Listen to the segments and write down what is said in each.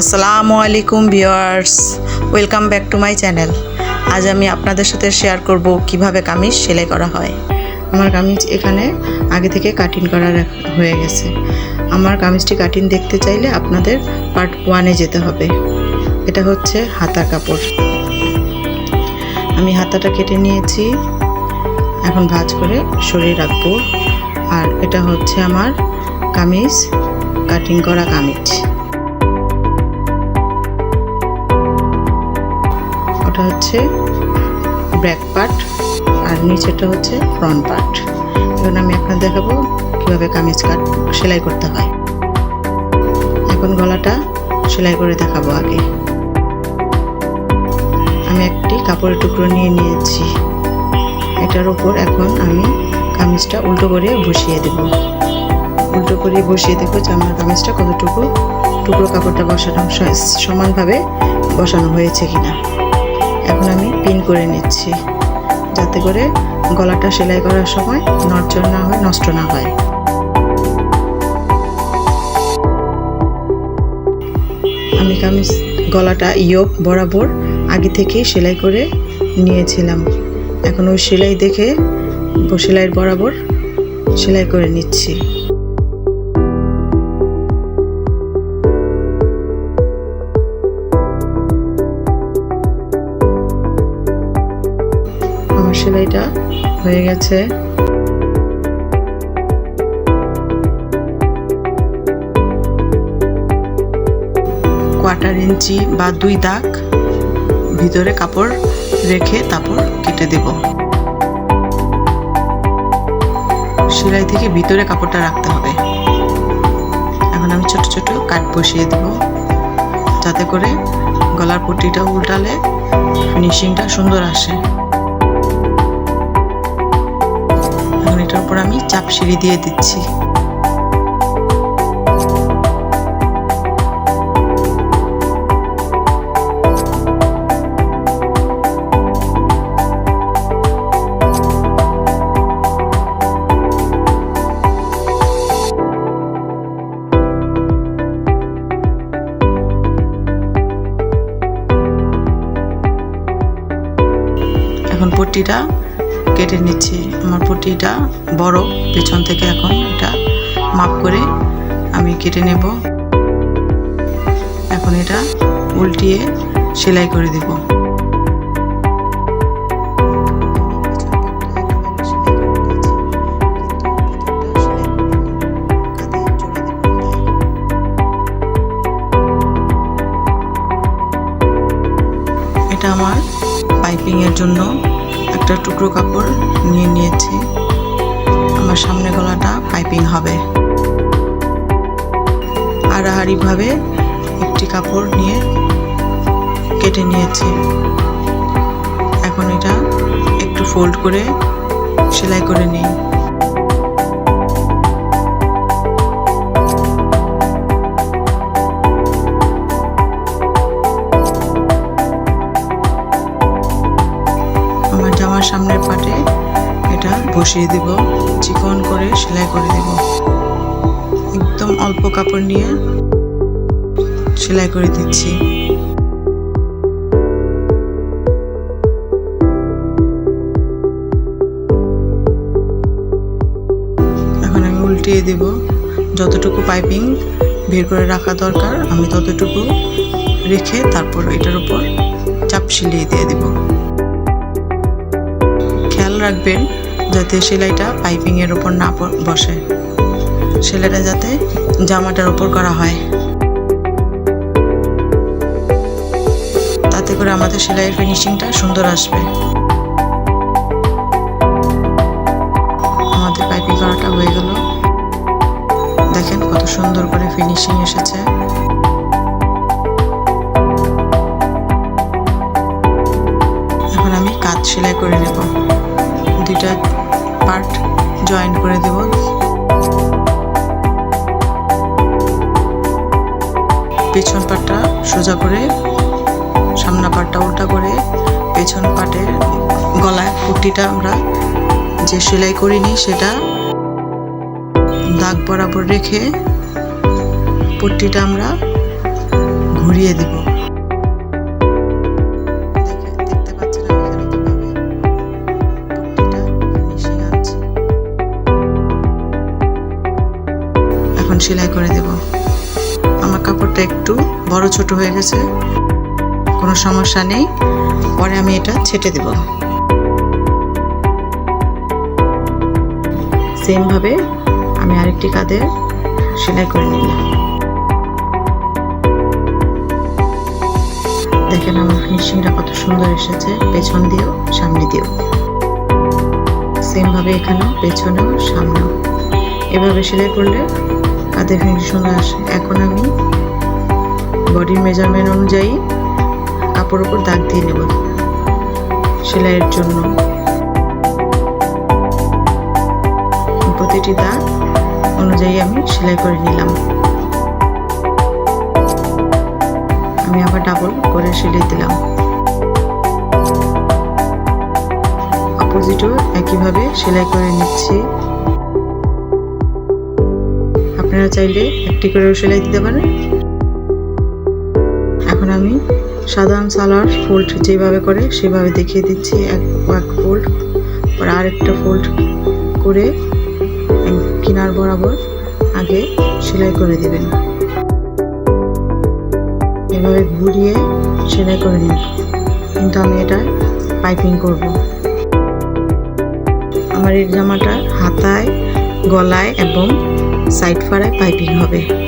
আসসালামু আলাইকুম viewers, welcome back to my channel. আজ আমি আপনাদের সাথে শেয়ার করব কীভাবে কামিজ সেলাই করা হয়। আমার কামিজ এখানে আগে থেকে কাটিং করা হয়ে গেছে। আমার কামিজটি কাটিং দেখতে চাইলে আপনাদের পার্ট ওয়ানে যেতে হবে। এটা হচ্ছে হাতার কাপড়। আমি হাতাটা কেটে নিয়েছি। এখন ভাঁজ করে সরিয়ে রাখব। আর এটা হচ্ছে আমার কামিজ কাটিং করা কামিজ। ওটা হচ্ছে ব্যাক পার্ট আর নিচেরটা হচ্ছে ফ্রন্ট পার্ট এখন আমি আপনাদের দেখাবো কীভাবে কামিজ কাট সেলাই করতে হয়। এখন গলাটা সেলাই করে দেখাবো আগে। আমি একটি কাপড়ের টুকরো নিয়ে নিয়েছি। এটার উপর এখন আমি কামিজটা উল্টো করে বসিয়ে দেব। উল্টো করে বসিয়ে দেবো যে আমার কামিজটা কতটুকু টুকরো কাপড়টা বসানো সমানভাবে বসানো হয়েছে কিনা। এখন আমি পিন করে নিচ্ছি, যাতে করে গলাটা সেলাই করার সময় নড়চড় না হয়, নষ্ট না হয়। আমি কামিজ, গলাটা ইয়োক বরাবর আগে থেকেই সেলাই করে নিয়েছিলাম। এখন ওই সেলাই দেখে সেলাইয়ের বরাবর সেলাই করে নিচ্ছি। আমার হয়ে গেছে। কোয়ার্টার ইঞ্চি বা দুই দাগ ভিতরে কাপড় রেখে তারপর কেটে দেব। সেলাই থেকে ভিতরে কাপড়টা রাখতে হবে। এখন আমি ছোট ছোট কাট বসিয়ে দেব যাতে করে গলার পট্টিটা উল্টালে ফিনিশিংটা সুন্দর আসে। আমি চাপ সিঁড়ি দিয়ে দিচ্ছি। এখন পট্টিটা কেটে নিচ্ছি। পট্টিটা বড়, পেছন থেকে এখন এটা মাপ করে আমি কেটে নেব। এখন এটা উল্টিয়ে সেলাই করে দেব। এটা আমার পাইপিং এর জন্য একটা টুকরো কাপড় সামনে গলাটা পাইপিং হবে। আড়াহারিভাবে একটি কাপড় নিয়ে কেটে নিয়েছি। এখন এটা একটু ফোল্ড করে সেলাই করে নিই। বসিয়ে দিব, চিকন করে সেলাই করে দেব। একদম অল্প কাপড় নিয়ে সেলাই করে দিচ্ছি। এখন আমি উল্টিয়ে দেব। যতটুকু পাইপিং বের করে রাখা দরকার, আমি ততটুকু রেখে তারপর এটার উপর চাপ সিলিয়ে দিয়ে দেবো। খেয়াল রাখবেন যাতে সেলাইটা পাইপিংয়ের উপর না বসে। সেলাইটা যাতে জামাটার উপর করা হয়। তাতে করে আমাদের সেলাইয়ের ফিনিশিংটা সুন্দর আসবে। আমাদের পাইপিং করাটা হয়ে গেল। দেখেন কত সুন্দর করে ফিনিশিং এসেছে। এখন আমি কাজ সেলাই করে নেব। দুইটা পার্ট জয়েন করে দেব। পেছন পাটটা সোজা করে, সামনা পাটটা উল্টা করে, পেছন পাটের গলায় পুটিটা আমরা যে সেলাই করিনি সেটা দাগ বরাবর রেখে পট্টিটা আমরা ঘুরিয়ে দেব। এখন সেলাই করে দেব। আমার কাপড়টা একটু বড় ছোট হয়ে গেছে। কোনো সমস্যা নেই। পরে আমি এটা ছেটে দেব। সেম ভাবে আমি আরেকটি কাঁধে সেলাই করে নিলাম। দেখেন আমার ফিনিশিংটা কত সুন্দর এসেছে। পেছন দিয়েও, সামনে দিয়েও। সেম ভাবে এখানেও, পেছনেও, সামনেও। এভাবে সেলাই করলে ফিনিশিং আসে। এখন আমি বডির মেজারমেন্ট অনুযায়ী কাপড় উপর দাগ দিয়ে নেব সেলাইয়ের জন্য। প্রতিটি দাগ অনুযায়ী আমি সেলাই করে নিলাম। আমি আবার ডাবল করে সেলাই দিলাম। অপোজিটও একইভাবে সেলাই করে নিচ্ছি। আপনারা চাইলে একটি করেও সেলাই দিতে পারেন। এখন আমি সাধারণ সালোয়ার ফোল্ড যেভাবে করে সেভাবে দেখিয়ে দিচ্ছি, এক এক ফোল্ড পর আরেকটা ফোল্ড করে কিনার বরাবর আগে সেলাই করে দিবেন। এভাবে ঘুরিয়ে সেলাই করে নিন কিন্তু আমি এটা পাইপিং করব। আমার এই জামাটা হাতায়, গলায় এবং সাইড ফাড়ায় পাইপিং হবে।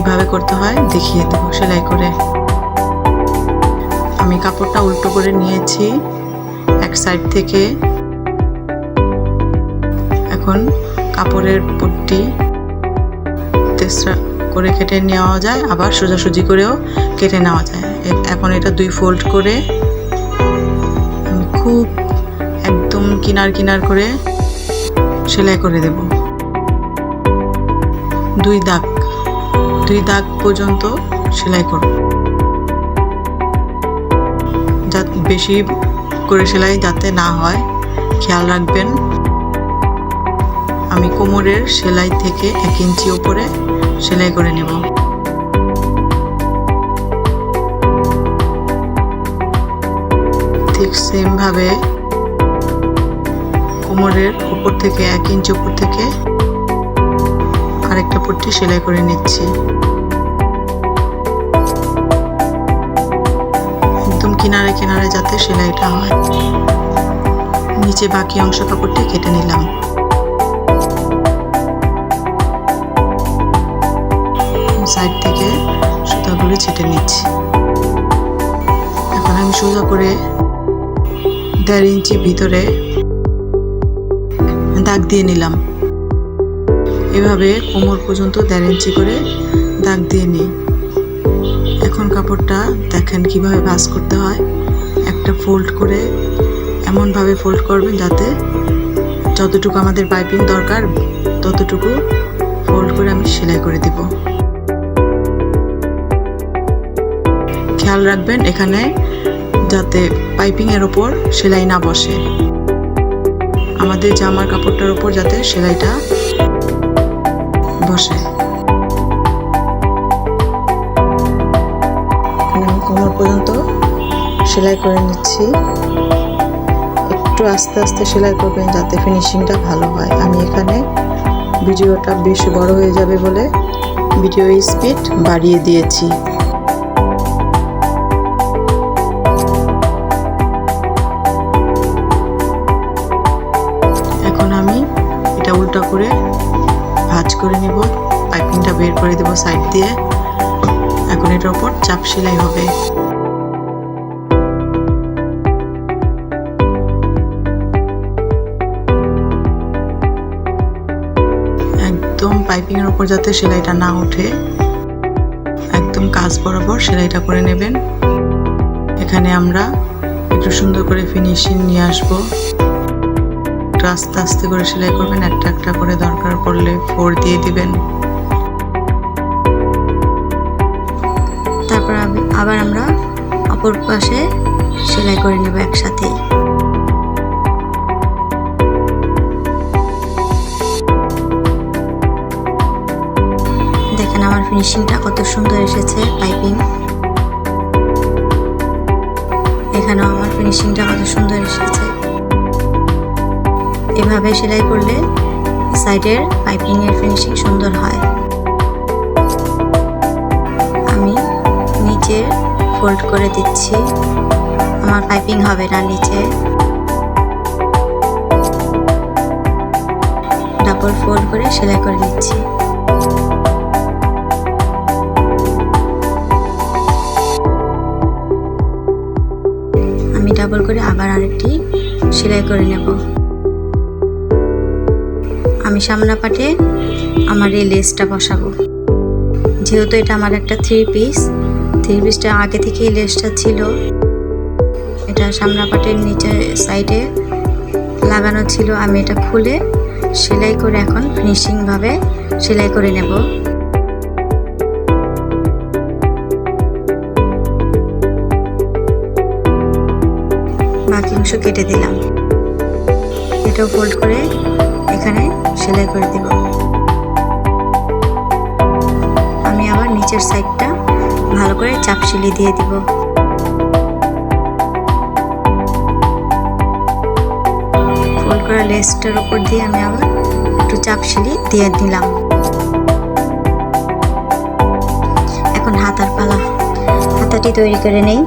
কীভাবে করতে হয়, দেখিয়ে দেবো, সেলাই করে। আমি কাপড়টা উল্টো করে নিয়েছি, এক সাইড থেকে। এখন কাপড়ের পট্টি তেসরা করে কেটে নেওয়া যায়, আবার সোজাসুজি করেও কেটে নেওয়া যায়। এখন এটা দুই ফোল্ড করে আমি খুব একদম কিনার কিনার করে সেলাই করে দেব। দুই দাগ দুই দাগ পর্যন্ত সেলাই করব যা বেশি করে সেলাই যাতে না হয়, খেয়াল রাখবেন। আমি কোমরের সেলাই থেকে এক ইঞ্চি উপরে সেলাই করে নেব। ঠিক সেমভাবে কোমরের উপর থেকে এক ইঞ্চি উপর থেকে আরেকটা পট্টি সেলাই করে নিচ্ছি। একদম কিনারে কিনারে যাতে সেলাইটা হয়। নিচে বাকি অংশ কাপড়টি কেটে নিলাম। সাইড থেকে সুতাগুলি ছেটে নিচ্ছি। এখন আমি সোজা করে দেড় ইঞ্চি ভিতরে দাগ দিয়ে নিলাম। এভাবে কোমর পর্যন্ত দেড় ইঞ্চি করে দাগ দিয়ে নিই এখন কাপড়টা দেখেন কীভাবে ভাঁজ করতে হয়। একটা ফোল্ড করে এমনভাবে ফোল্ড করবেন যাতে যতটুকু আমাদের পাইপিং দরকার, ততটুকু ফোল্ড করে আমি সেলাই করে দিব। খেয়াল রাখবেন এখানে যাতে পাইপিংয়ের ওপর সেলাই না বসে। আমাদের জামার কাপড়টার ওপর যাতে সেলাইটা এখানে আমি কোমর পর্যন্ত সেলাই করে নিচ্ছি। একটু আস্তে আস্তে সেলাই করবেন যাতে ফিনিশিংটা ভালো হয়। আমি এখানে ভিডিওটা বেশি বড় হয়ে যাবে বলে ভিডিও স্পিড বাড়িয়ে দিয়েছি। এখন আমি এটা উল্টা করে ভাঁজ করে নিব, পাইপিংটা বের করে দেব সাইড দিয়ে। এখন এটার উপর চাপ সেলাই হবে। একদম পাইপিংয়ের ওপর যাতে সেলাইটা না ওঠে, একদম কাজ বরাবর সেলাইটা করে নেবেন। এখানে আমরা একটু সুন্দর করে ফিনিশিং নিয়ে আসব। একটু আস্তে আস্তে করে সেলাই করবেন, একটা একটা করে দরকার পড়লে ফোর দিয়ে দিবেন। তারপর আবার আমরা অপর পাশে সেলাই করে নেব একসাথেই। দেখেন আমার ফিনিশিংটা কত সুন্দর এসেছে পাইপিং এখানেও আমার ফিনিশিংটা কত সুন্দর এসেছে। এভাবে সেলাই করলে সাইডের পাইপিংয়ের ফিনিশিং সুন্দর হয়। আমি নিচে ফোল্ড করে দিচ্ছি। আমার পাইপিং হবে না নিচে। ডাবল ফোল্ড করে সেলাই করে দিচ্ছি আমি ডাবল করে আবার আরেকটি সেলাই করে নেব। আমি সামনা পাটে আমার এই লেসটা বসাবো। যেহেতু এটা আমার একটা থ্রি পিস থ্রি পিসটা আগে থেকেই লেসটা ছিল। এটা সামনা পাটের নিচে সাইডে লাগানো ছিল, আমি এটা খুলে সেলাই করে এখন ফিনিশিংভাবে সেলাই করে নেব। বাকি অংশ কেটে দিলাম। এটাও ফোল্ড করে এখানে সেলাই করে দিব আমি আবার নিচের সাইডটা ভালো করে চাপ সিলি দিয়ে দিব। ফোল্ড করা লেসটার উপর দিয়ে আমি আবার একটু চাপ সিলি দিয়ে দিলাম। এখন হাতার পালা। হাতাটি তৈরি করে নেই।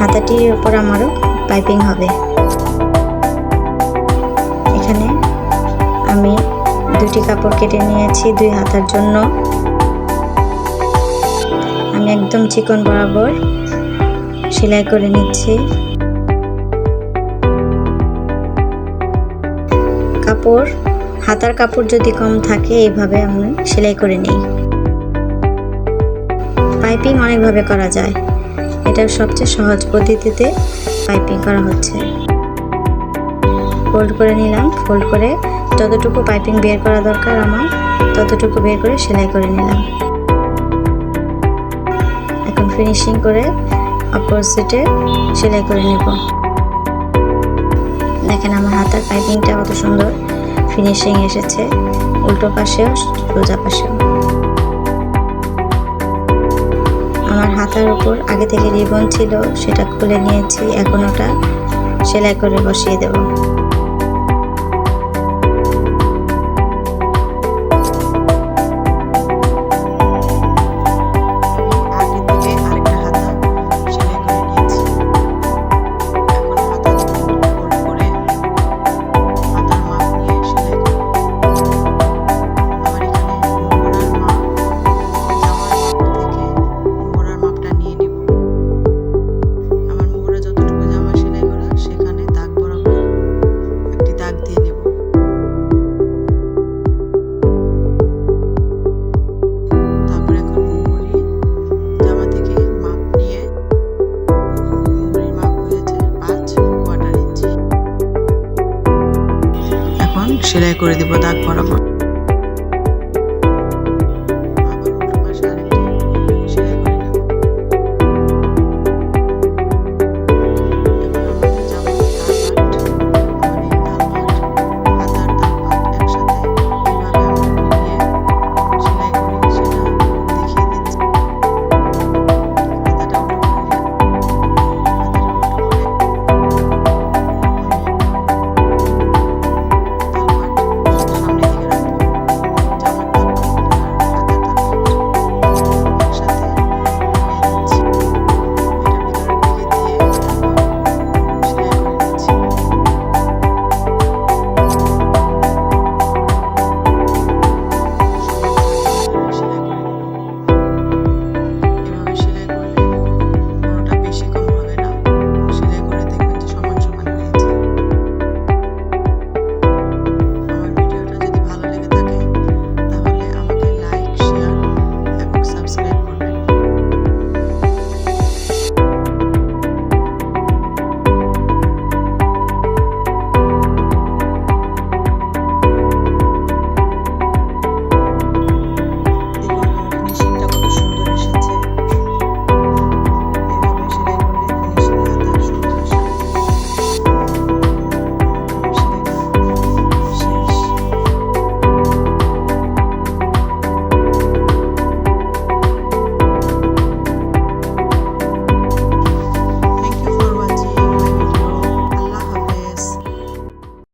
হাতাটির উপর আমারও পাইপিং হবে। দুটি কাপড় কেটে নিয়েছি দুই হাতার জন্য। আমি একদম চিকন বরাবর সেলাই করে নিচ্ছি। কাপড়, হাতার কাপড় যদি কম থাকে, এইভাবে আমি সেলাই করে নিই। পাইপিং অনেকভাবে করা যায়। এটা সবচেয়ে সহজ পদ্ধতিতে পাইপিং করা হচ্ছে। ফোল্ড করে নিলাম, ফোল্ড করে যতটুকু পাইপিং বের করা দরকার আমার, ততটুকু বের করে সেলাই করে নিলাম। এখন ফিনিশিং করে অপোজিটে সেলাই করে নেব। দেখেন আমার হাতের পাইপিংটা কত সুন্দর। ফিনিশিং এসেছে উল্টো পাশেও, সোজা পাশেও। আমার হাতার উপর আগে থেকে রিবন ছিল, সেটা খুলে নিয়েছি, এখন ওটা সেলাই করে বসিয়ে দেব। সেলাই করে দেবো দাগ বরাবর।